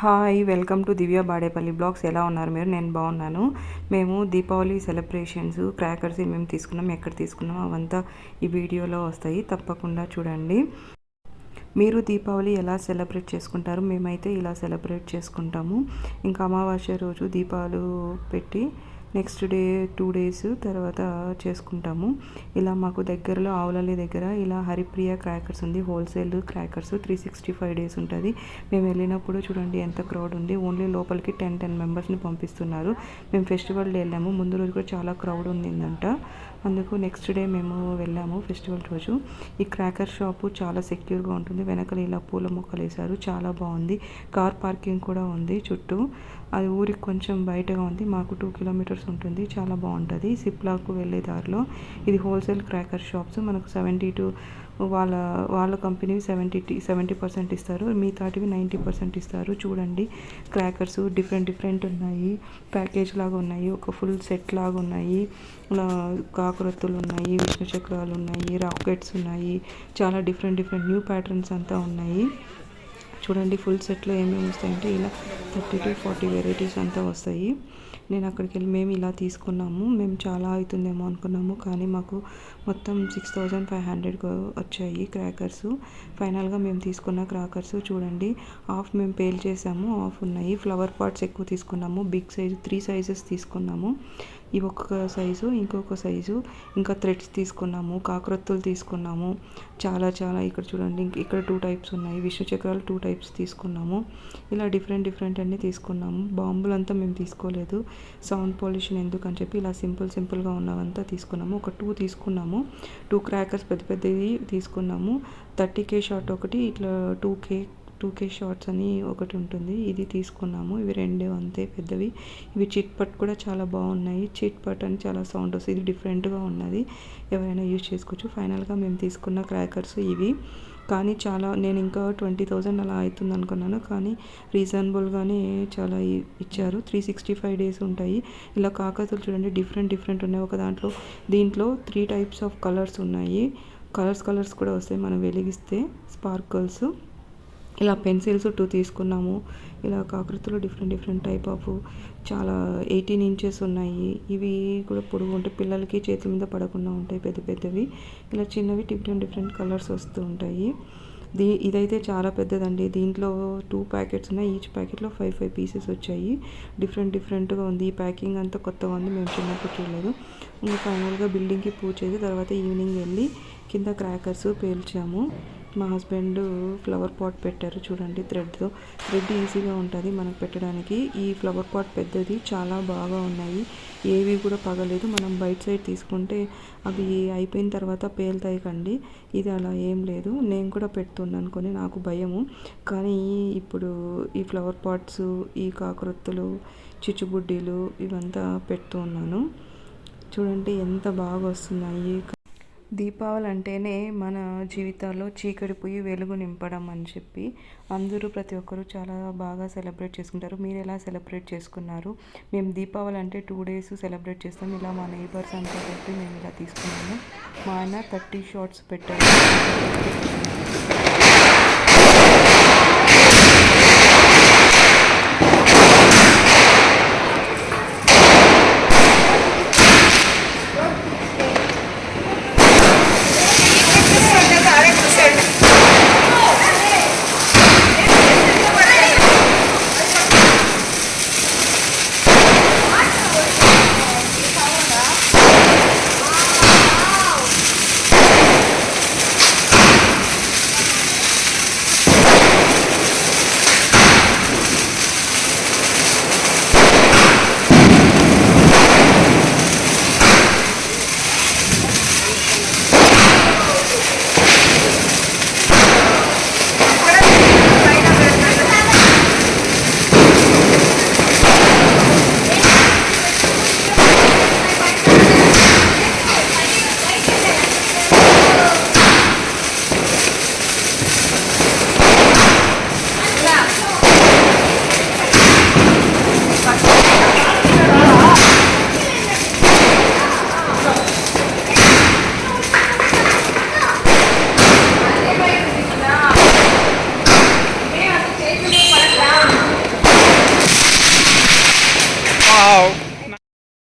Hi welcome to Divya Badepalli blogs. ఎలా ఉన్నారు మీరు? నేను బాగున్నాను. మేము దీపావళి సెలబ్రేషన్స్ క్రాకర్స్ మేము తీసుకున్నాం ఎక్కడ తీసుకున్నాం అవంతా ఈ వీడియోలో వస్తాయి. తప్పకుండా చూడండి. మీరు దీపావళి ఎలా సెలబ్రేట్ చేసుకుంటారు? మేమైతే ఇలా సెలబ్రేట్ చేసుకుంటాము. ఇంకా అమావాస్య రోజు దీపాలు పెట్టి నెక్స్ట్ డే టూ డేస్ తర్వాత చేసుకుంటాము. ఇలా మాకు దగ్గరలో ఆవులల్లి దగ్గర ఇలా హరిప్రియ క్రాకర్స్ ఉంది. Wholesale crackers three sixty five days ఉంటుంది. మేము వెళ్ళినప్పుడు చూడండి ఎంత క్రౌడ్ ఉంది. ఓన్లీ లోపలికి టెన్ టెన్ మెంబర్స్ని పంపిస్తున్నారు. మేము ఫెస్టివల్ వెళ్ళాము. ముందు రోజు కూడా చాలా క్రౌడ్ ఉండిందంట. అందుకు నెక్స్ట్ డే మేము వెళ్ళాము ఫెస్టివల్ రోజు. ఈ క్రాకర్ షాపు చాలా సెక్యూర్గా ఉంటుంది. వెనకాల ఇలా పూల మొక్కలు వేశారు. చాలా బాగుంది. కార్ పార్కింగ్ కూడా ఉంది చుట్టూ. అది ఊరికి కొంచెం బయటగా ఉంది. మాకు టూ కిలోమీటర్స్ ఉంటుంది. చాలా బాగుంటుంది. సిప్లాకు వెళ్ళే దారిలో. ఇది హోల్సేల్ క్రాకర్ షాప్స్ మనకు సెవెంటీ టు వాళ్ళ వాళ్ళ కంపెనీ సెవెంటీ సెవెంటీ పర్సెంట్ ఇస్తారు. మిగతాటివి నైంటీ పర్సెంట్ ఇస్తారు. చూడండి క్రాకర్స్ డిఫరెంట్ డిఫరెంట్ ఉన్నాయి. ప్యాకేజ్ లాగా ఉన్నాయి. ఒక ఫుల్ సెట్ లాగా ఉన్నాయి. ఇలా కాకరొత్తులు ఉన్నాయి విష్ణు చక్రాలు ఉన్నాయి రాకెట్స్ ఉన్నాయి. చాలా డిఫరెంట్ డిఫరెంట్ న్యూ ప్యాటర్న్స్ అంతా ఉన్నాయి. చూడండి ఫుల్ సెట్లో ఏమేమి వస్తాయంటే ఇలా థర్టీ టు ఫార్టీ వెరైటీస్ అంతా వస్తాయి. నేను అక్కడికి వెళ్ళి మేము ఇలా తీసుకున్నాము. మేము చాలా అవుతుందేమో అనుకున్నాము. కానీ మాకు మొత్తం సిక్స్ థౌజండ్ ఫైవ్ హండ్రెడ్ వచ్చాయి క్రాకర్స్ ఫైనల్గా మేము తీసుకున్న క్రాకర్స్ చూడండి. హాఫ్ మేము పేల్ చేసాము. హాఫ్ ఉన్నాయి. ఫ్లవర్ పాట్స్ ఎక్కువ తీసుకున్నాము. బిగ్ సైజ్ త్రీ సైజెస్ తీసుకున్నాము. ఇవి ఒక్కొక్క సైజు ఇంకొక సైజు ఇంకా థ్రెడ్స్ తీసుకున్నాము కాకరొత్తులు తీసుకున్నాము. చాలా చాలా ఇక్కడ చూడండి ఇక్కడ టూ టైప్స్ ఉన్నాయి. విష్ణు చక్రాలు టూ టైప్స్ తీసుకున్నాము. ఇలా డిఫరెంట్ డిఫరెంట్ అన్నీ తీసుకున్నాము. బాంబులంతా మేము తీసుకోలేదు. సౌండ్ పొల్యూషన్ ఎందుకని చెప్పి ఇలా సింపుల్ సింపుల్గా ఉన్నవంతా తీసుకున్నాము. ఒక టూ తీసుకున్నాము. టూ క్రాకర్స్ పెద్ద పెద్దవి తీసుకున్నాము. థర్టీ కే షార్ట్ ఒకటి ఇట్లా two K two K shots అని ఒకటి ఉంటుంది. ఇది తీసుకున్నాము. ఇవి రెండే అంతే పెద్దవి. ఇవి చిట్ పట్ కూడా చాలా బాగున్నాయి. చిట్ పట్ అని చాలా సౌండ్ వస్తుంది. ఇది డిఫరెంట్గా ఉన్నది. ఎవరైనా యూజ్ చేసుకోవచ్చు. ఫైనల్గా మేము తీసుకున్న క్రాకర్స్ ఇవి. కానీ చాలా నేను ఇంకా ట్వంటీ థౌజండ్ అలా అవుతుంది అనుకున్నాను. కానీ రీజనబుల్గానే చాలా ఇచ్చారు. త్రీ సిక్స్టీ ఫైవ్ డేస్ ఉంటాయి. ఇలా కాకతులు చూడండి. డిఫరెంట్ డిఫరెంట్ ఉన్నాయి. ఒక దాంట్లో దీంట్లో త్రీ టైప్స్ ఆఫ్ కలర్స్ ఉన్నాయి. కలర్స్ కలర్స్ కూడా వస్తాయి. మనం వెలిగిస్తే స్పార్కల్స్. ఇలా పెన్సిల్స్ టూ తీసుకున్నాము. ఇలా కాకృతిలో డిఫరెంట్ డిఫరెంట్ టైప్ ఆఫ్ చాలా ఎయిటీన్ ఇంచెస్ ఉన్నాయి. ఇవి కూడా పొడుగు ఉంటాయి. పిల్లలకి చేతుల మీద పడకుండా ఉంటాయి పెద్ద పెద్దవి. ఇలా చిన్నవి డిఫరెంట్ డిఫరెంట్ కలర్స్ వస్తూ ఉంటాయి. దీ ఇదైతే చాలా పెద్దదండి. దీంట్లో టూ ప్యాకెట్స్ ఉన్నాయి. ఈచ్ ప్యాకెట్లో ఫైవ్ ఫైవ్ పీసెస్ వచ్చాయి. డిఫరెంట్ డిఫరెంట్గా ఉంది. ఈ ప్యాకింగ్ అంతా కొత్తగా ఉంది. మేము చిన్నప్పుడు చూడలేదు. ఇంకా ఫైనల్గా బిల్డింగ్కి పూజ చేసి తర్వాత ఈవినింగ్ వెళ్ళి కింద క్రాకర్స్ పేల్చాము. మా హస్బెండ్ ఫ్లవర్ పాట్ పెట్టారు చూడండి థ్రెడ్తో. థ్రెడ్ ఈజీగా ఉంటుంది మనకు పెట్టడానికి. ఈ ఫ్లవర్ పాట్ పెద్దది చాలా బాగా ఉన్నాయి. ఏవి కూడా పగలేదు. మనం బయట సైడ్ తీసుకుంటే అవి అయిపోయిన తర్వాత పేలుతాయి కండి. ఇది అలా ఏం లేదు. నేను కూడా పెడుతున్నాను కొని నాకు భయము. కానీ ఇప్పుడు ఈ ఫ్లవర్ పాట్స్ ఈ కాకరొత్తులు చిచ్చుబుడ్డీలు ఇవంతా పెడుతూ ఉన్నాను చూడండి ఎంత బాగా వస్తున్నాయి. దీపావళి అంటేనే మన జీవితాల్లో చీకటి పోయి వెలుగు నింపడం అని చెప్పి అందరూ ప్రతి ఒక్కరూ చాలా బాగా సెలబ్రేట్ చేసుకుంటారు. మీరు ఎలా సెలబ్రేట్ చేసుకున్నారు? మేము దీపావళి అంటే టూ డేస్ సెలబ్రేట్ చేస్తాం. ఇలా మా నైబర్స్ అంతా పెట్టి మేము ఇలా తీసుకున్నాము. మా ఆయన థర్టీ షార్ట్స్ పెట్టారు.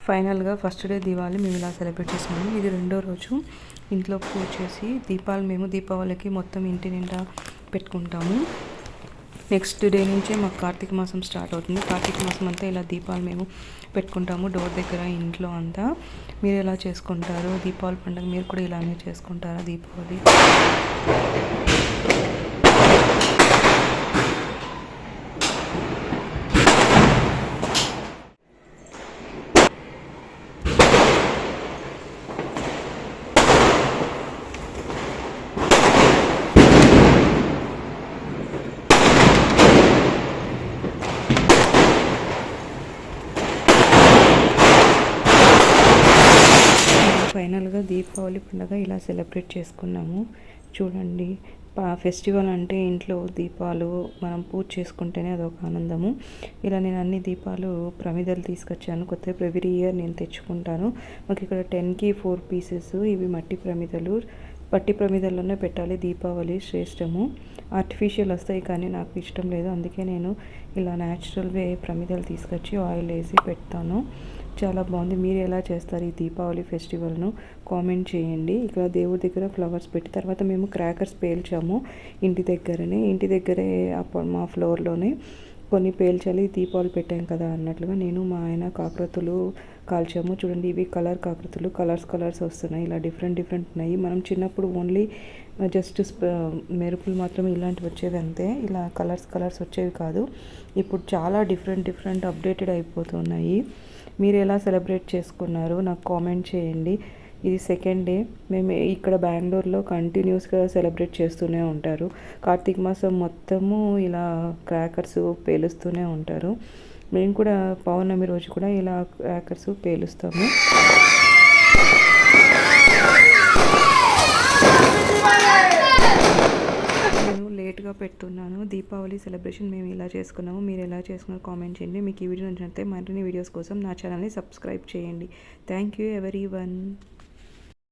ఫైనల్గా ఫస్ట్ డే దివాళీ మేము ఇలా సెలబ్రేట్ చేసుకున్నాము. ఇది రెండో రోజు ఇంట్లో పూజ చేసి దీపాలు మేము దీపావళికి మొత్తం ఇంటి నిండా పెట్టుకుంటాము. నెక్స్ట్ డే నుంచే మాకు కార్తీక మాసం స్టార్ట్ అవుతుంది. కార్తీక మాసం అంతా ఇలా దీపాలు మేము పెట్టుకుంటాము. డోర్ దగ్గర ఇంట్లో అంతా. మీరు ఎలా చేసుకుంటారు? దీపావళి పండుగ మీరు కూడా ఇలానే చేసుకుంటారా? దీపావళి? ఫైనల్గా దీపావళి పండుగ ఇలా సెలబ్రేట్ చేసుకున్నాము. చూడండి ఫెస్టివల్ అంటే ఇంట్లో దీపాలు మనం పూజ చేసుకుంటేనే అదొక ఆనందము. ఇలా నేను అన్ని దీపాలు ప్రమిదలు తీసుకొచ్చాను. కొత్త ఎవ్రీ ఇయర్ నేను తెచ్చుకుంటాను. మాకు ఇక్కడ టెన్కి ఫోర్ పీసెస్ ఇవి మట్టి ప్రమిదలు. మట్టి ప్రమిదల్లోనే పెట్టాలి. దీపావళి శ్రేష్టము. ఆర్టిఫిషియల్ వస్తాయి కానీ నాకు ఇష్టం లేదు. అందుకే నేను ఇలా న్యాచురల్ వే ప్రమిదలు తీసుకొచ్చి ఆయిల్ వేసి పెడతాను. చాలా బాగుంది. మీరు ఎలా చేస్తారు ఈ దీపావళి ఫెస్టివల్ను కామెంట్ చేయండి. ఇక్కడ దేవుడి దగ్గర ఫ్లవర్స్ పెట్టి తర్వాత మేము క్రాకర్స్ పేల్చాము ఇంటి దగ్గరనే. ఇంటి దగ్గరే అప్పుడు మా ఫ్లోర్లోనే కొన్ని పేల్చాలి దీపావళి పెట్టాం కదా అన్నట్లుగా నేను మా ఆయన కాకరతులు కాల్చాము. చూడండి ఇవి కలర్ కాకరతులు. కలర్స్ కలర్స్ వస్తున్నాయి. ఇలా డిఫరెంట్ డిఫరెంట్ ఉన్నాయి. మనం చిన్నప్పుడు ఓన్లీ జస్ట్ మెరుపులు మాత్రం ఇలాంటివి వచ్చేవి అంతే. ఇలా కలర్స్ కలర్స్ వచ్చేవి కాదు. ఇప్పుడు చాలా డిఫరెంట్ డిఫరెంట్ అప్డేటెడ్ అయిపోతున్నాయి. మీరు ఎలా సెలబ్రేట్ చేసుకున్నారు నాకు కామెంట్ చేయండి. ఇది సెకండ్ డే. మేము ఇక్కడ బెంగళూరులో కంటిన్యూస్గా సెలబ్రేట్ చేస్తూనే ఉంటారు. కార్తీక మాసం మొత్తము ఇలా క్రాకర్స్ పేలుస్తూనే ఉంటారు. మేము కూడా పౌర్ణమి రోజు కూడా ఇలా క్రాకర్స్ పేలుస్తాము నేను పెడుతున్నాను దీపావళి సెలబ్రేషన్ మేము ఇలా చేసుకున్నాము మీరు ఎలా చేసుకున్నారు కామెంట్ చేయండి. మీకు ఈ వీడియో నచ్చినట్లయితే మరిన్ని వీడియోస్ కోసం నా ఛానల్ని సబ్స్క్రైబ్ చేయండి. Thank you every one